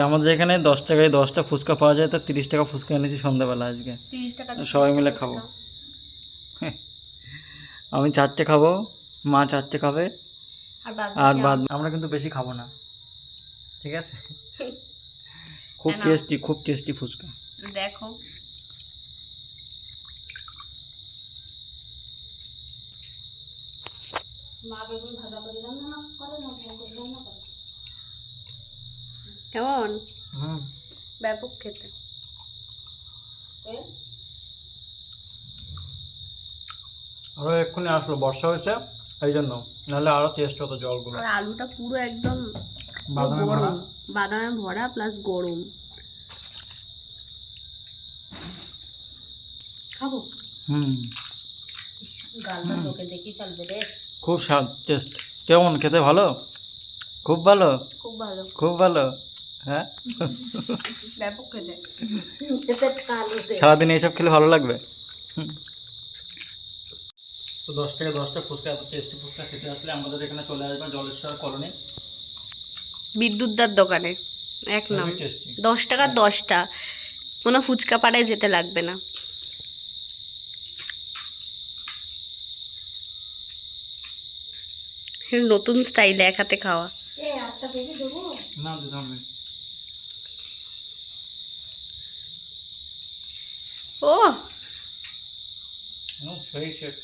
আমাদের এখানে দশ টাকায় দশটা ফুচকা পাওয়া যায় তা তিরিশ টাকা ফুচকা এনেছি সন্ধ্যাবেলা আজকে। সবাই মিলে খাব। আমি চারটে খাব মা চারটে খাবে। আর বাদ আর বাকি বাদ আমরা কিন্তু বেশি খাব না। ঠিক আছে? খুব টেস্টি খুব টেস্টি ফুচকা। দেখো। মা বেগুন ভাজা করে না করে না আম- দেখো কেমন? ব্যাপক খেতে। আরও এক্ষুনি আসলো বর্ষা হয়েছে এই জন্য। নাহলে আরও টেস্ট হতো জলগুলো। আর আলুটা পুরো একদম বাদামে ভরা। বাদামে ভরা প্লাস গরম। খাব? হুম। গালটা লোকে দেখি ফেলবে রে। খুব স্বাদ টেস্ট কেমন খেতে ভালো? খুব ভালো? খুব ভালো। খুব ভালো। হ্যাঁ? সারাদিন এইসব খেলে ভালো লাগবে। তো দশ টাকা দশটা ফুচকা এত টেস্টি ফুচকা খেতে আসলে আমাদের এখানে চলে আসবে জলেশ্বর কলোনি। বিদ্যুৎদার দোকানে। এক নাম। দশ টাকা দশটা। কোনো ফুচকা পাড়ায় যেতে লাগবে না। নতুন স্টাইলে এক হাতে খাওয়া। না Oh. Não fecha.